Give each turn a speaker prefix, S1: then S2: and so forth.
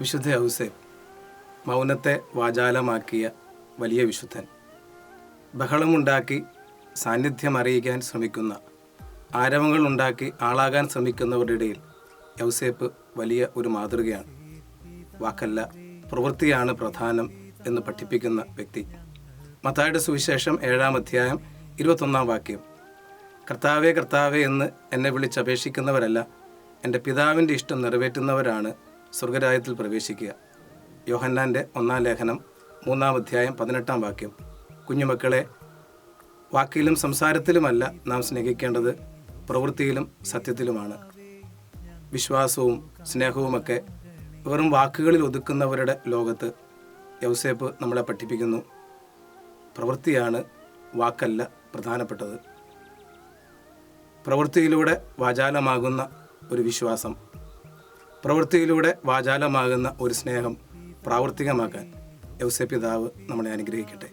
S1: വിശുദ്ധ ഔസേബ് മൗനത്തെ വാചാലമാക്കിയ വലിയ വിശുദ്ധൻ. ബഹളമുണ്ടാക്കി സാന്നിധ്യം അറിയിക്കാൻ ശ്രമിക്കുന്ന ആരവങ്ങൾ ഉണ്ടാക്കി ആളാകാൻ ശ്രമിക്കുന്നവരുടെ ഇടയിൽ യൗസേപ്പ് വലിയ ഒരു മാതൃകയാണ്. വാക്കല്ല പ്രവൃത്തിയാണ് പ്രധാനം എന്ന് പഠിപ്പിക്കുന്ന വ്യക്തി. മത്തായുടെ സുവിശേഷം ഏഴാം അധ്യായം ഇരുപത്തൊന്നാം വാക്യം. കർത്താവേ കർത്താവേ എന്ന് എന്നെ വിളിച്ചപേക്ഷിക്കുന്നവരല്ല എന്റെ പിതാവിന്റെ ഇഷ്ടം നിറവേറ്റുന്നവരാണ് സ്വർഗരാജ്യത്തിൽ പ്രവേശിക്കുക. യോഹന്നാന്റെ ഒന്നാം ലേഖനം മൂന്നാം അധ്യായം പതിനെട്ടാം വാക്യം. കുഞ്ഞുമക്കളെ വാക്കിലും സംസാരത്തിലുമല്ല നാം സ്നേഹിക്കേണ്ടത് പ്രവൃത്തിയിലും സത്യത്തിലുമാണ്. വിശ്വാസവും സ്നേഹവുമൊക്കെ വെറും വാക്കുകളിൽ ഒതുക്കുന്നവരുടെ ലോകത്ത് യൗസേപ്പ് നമ്മളെ പഠിപ്പിക്കുന്നു. പ്രവൃത്തിയാണ് വാക്കല്ല പ്രധാനപ്പെട്ടത്. പ്രവൃത്തിയിലൂടെ വാചാലമാകുന്ന ഒരു വിശ്വാസം. പ്രവൃത്തിയിലൂടെ വാചാലമാകുന്ന ഒരു സ്നേഹം പ്രാവർത്തികമാക്കാൻ യൗസേ പിതാവ് നമ്മളെ അനുഗ്രഹിക്കട്ടെ.